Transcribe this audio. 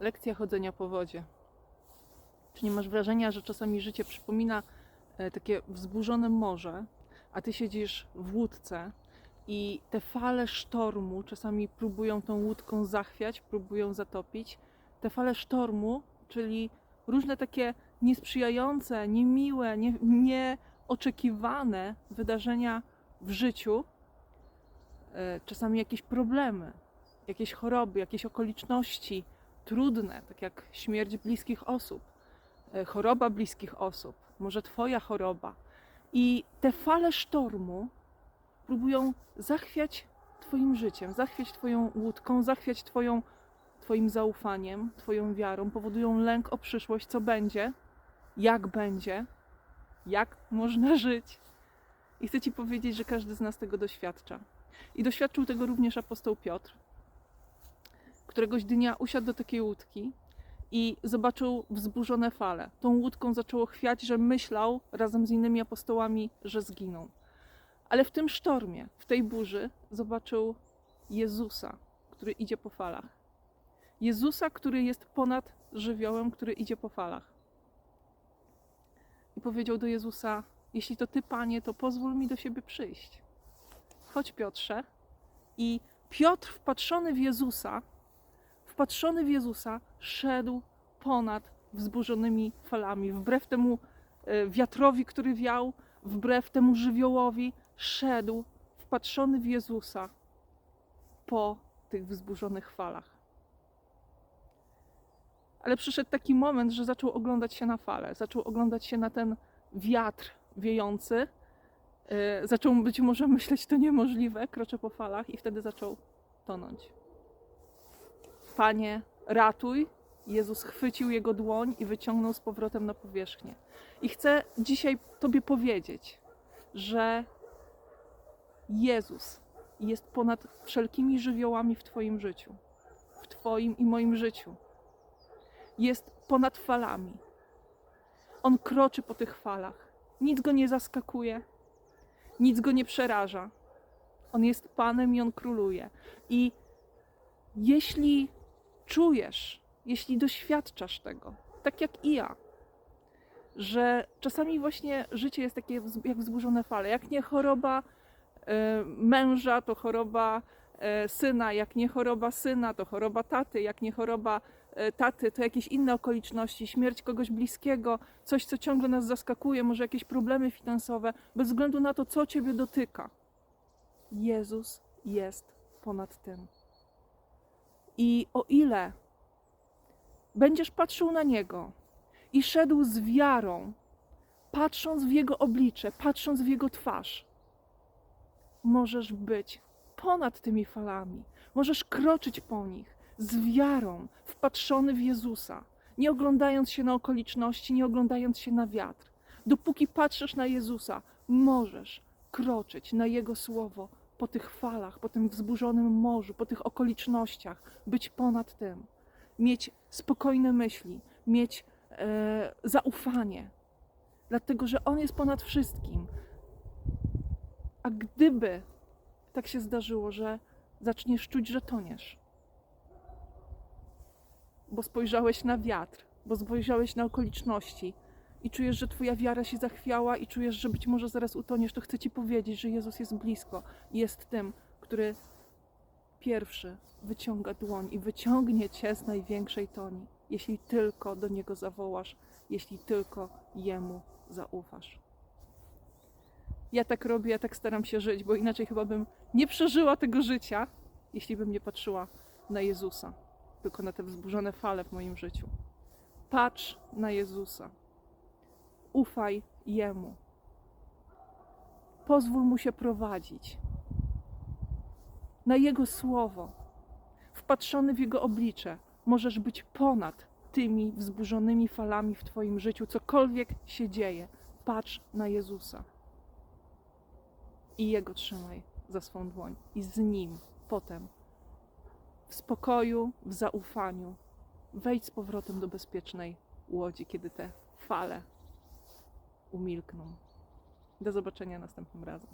Lekcja chodzenia po wodzie. Czy nie masz wrażenia, że czasami życie przypomina e, takie wzburzone morze, a ty siedzisz w łódce i te fale sztormu czasami próbują tą łódką zachwiać, próbują zatopić. Te fale sztormu, czyli różne takie niesprzyjające, niemiłe, nie, nieoczekiwane wydarzenia w życiu, e, czasami jakieś problemy, jakieś choroby, jakieś okoliczności trudne, tak jak śmierć bliskich osób, e, choroba bliskich osób, może Twoja choroba. I te fale sztormu próbują zachwiać Twoim życiem, zachwiać Twoją łódką, zachwiać twoją, Twoim zaufaniem, Twoją wiarą, powodują lęk o przyszłość, co będzie, jak będzie, jak można żyć. I chcę Ci powiedzieć, że każdy z nas tego doświadcza. I doświadczył tego również apostoł Piotr. Któregoś dnia usiadł do takiej łódki i zobaczył wzburzone fale. Tą łódką zaczęło chwiać, że myślał razem z innymi apostołami, że zginą. Ale w tym sztormie, w tej burzy, zobaczył Jezusa, który idzie po falach. Jezusa, który jest ponad żywiołem, który idzie po falach. I powiedział do Jezusa: Jeśli to ty, panie, to pozwól mi do siebie przyjść. Chodź, Piotrze. I Piotr, wpatrzony w Jezusa, wpatrzony w Jezusa, szedł ponad wzburzonymi falami, wbrew temu e, wiatrowi, który wiał, wbrew temu żywiołowi, szedł wpatrzony w Jezusa po tych wzburzonych falach. Ale przyszedł taki moment, że zaczął oglądać się na fale, zaczął oglądać się na ten wiatr wiejący. E, Zaczął być może myśleć, to niemożliwe, kroczę po falach, i wtedy zaczął tonąć. Panie, ratuj. Jezus chwycił jego dłoń i wyciągnął z powrotem na powierzchnię. I chcę dzisiaj Tobie powiedzieć, że Jezus jest ponad wszelkimi żywiołami w Twoim życiu, w Twoim i moim życiu. Jest ponad falami. On kroczy po tych falach. Nic go nie zaskakuje, nic go nie przeraża. On jest Panem i on króluje. I jeśli czujesz, jeśli doświadczasz tego, tak jak i ja, że czasami właśnie życie jest takie jak wzburzone fale, jak nie choroba e, męża, to choroba e, syna, jak nie choroba syna, to choroba taty, jak nie choroba e, taty, to jakieś inne okoliczności, śmierć kogoś bliskiego, coś, co ciągle nas zaskakuje, może jakieś problemy finansowe, bez względu na to, co Ciebie dotyka. Jezus jest ponad tym. I o ile będziesz patrzył na Niego i szedł z wiarą, patrząc w Jego oblicze, patrząc w Jego twarz, możesz być ponad tymi falami. Możesz kroczyć po nich z wiarą, wpatrzony w Jezusa, nie oglądając się na okoliczności, nie oglądając się na wiatr. Dopóki patrzysz na Jezusa, możesz kroczyć na Jego słowo po tych falach, po tym wzburzonym morzu, po tych okolicznościach, być ponad tym, mieć spokojne myśli, mieć e, zaufanie, dlatego że On jest ponad wszystkim. A gdyby tak się zdarzyło, że zaczniesz czuć, że toniesz, bo spojrzałeś na wiatr, bo spojrzałeś na okoliczności i czujesz, że Twoja wiara się zachwiała i czujesz, że być może zaraz utoniesz, to chcę Ci powiedzieć, że Jezus jest blisko jest tym, który pierwszy wyciąga dłoń i wyciągnie Cię z największej toni, jeśli tylko do Niego zawołasz, jeśli tylko Jemu zaufasz. Ja tak robię, ja tak staram się żyć, bo inaczej chyba bym nie przeżyła tego życia, jeśli bym nie patrzyła na Jezusa, tylko na te wzburzone fale w moim życiu. Patrz na Jezusa. Ufaj Jemu. Pozwól Mu się prowadzić. Na Jego słowo, wpatrzony w Jego oblicze, możesz być ponad tymi wzburzonymi falami w Twoim życiu, cokolwiek się dzieje. Patrz na Jezusa i Jego trzymaj za swą dłoń i z Nim potem w spokoju, w zaufaniu wejdź z powrotem do bezpiecznej łodzi, kiedy te fale umilkną. Do zobaczenia następnym razem.